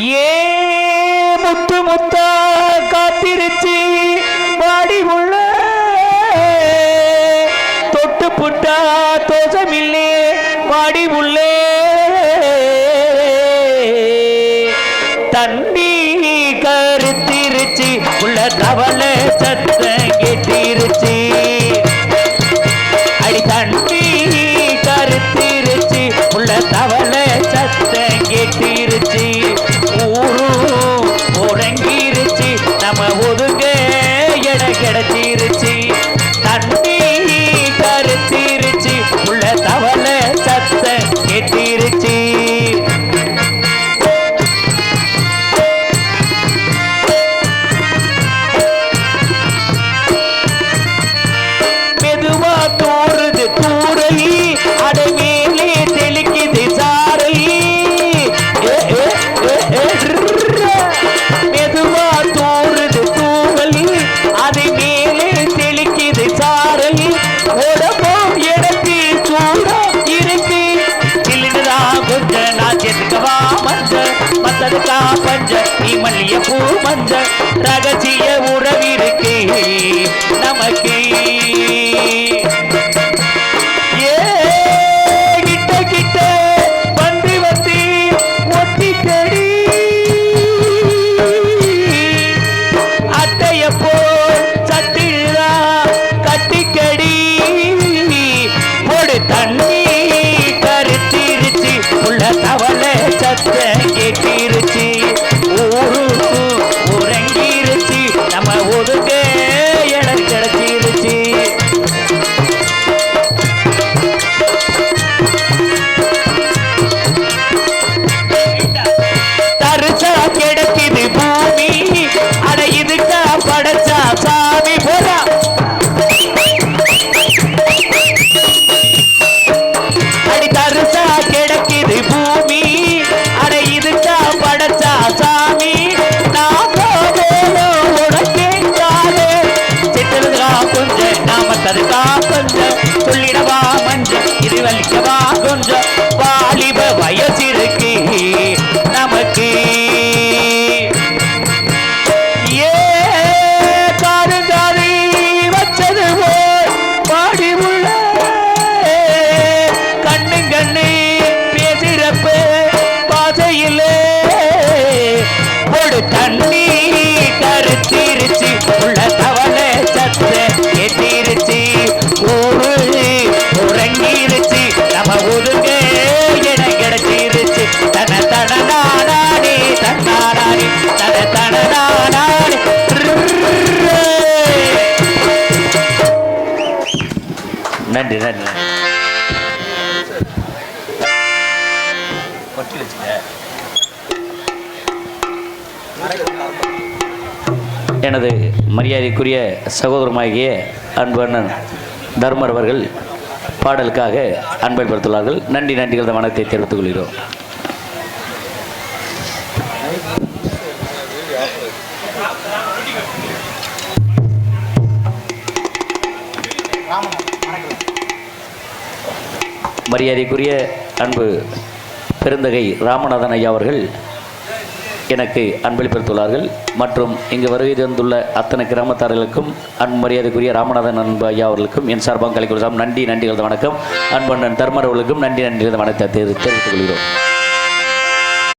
ஏ முத்து முத்தா காத்திருச்சு வாடி உள்ள. தொட்டு புட்டா தோசமில்லே வாடி உள்ளே. தண்ணி கருத்திருச்சு உள்ள தவளை சத்தம் கேட்டிருச்சு. மத்ததுக்கா பஞ்ச நீ மல்லிய பூ மஞ்ச ரகசிய உறவிருக்கு நமக்கு. தண்ணி கருத்திருச்சு உள்ள தவளை சத்த கேட்டிருச்சு நாம ததுக்கா கொஞ்சம் சொல்லிடவா மஞ்சள் இது வலிக்கவா கொஞ்சம் வாலிப வயசிருக்கு நமக்கு தண்ணி நன்றி நன்றி. கொட்டி வச்சுக்க எனது மரியாதைக்குரிய சகோதரமாகிய அன்பண்ணன் தர்மர் அவர்கள் பாடலுக்காக அன்பன்படுத்துள்ளார்கள் நன்றி நன்றிகள் வணக்கத்தை தெரிவித்துக் கொள்கிறோம். மரியாதைக்குரிய அன்பு பெருந்தகை ராமநாதன் ஐயா அவர்கள் எனக்கு அன்பளிப்பளித்துள்ளார்கள் மற்றும் இங்கு வருகை தந்துள்ள அத்தனை கிராமத்தார்களுக்கும் அன்பு மரியாதைக்குரிய ராமநாதன் அன்பு ஐயா அவர்களுக்கும் என் சார்பாக கலைக்குழுசாம் நன்றி நன்றிகளது வணக்கம். அன்பண்ணன் தர்மர் அவர்களுக்கும் நன்றி நன்றிகளது வணக்கத்தை தெரிவித்துக் கொள்கிறோம்.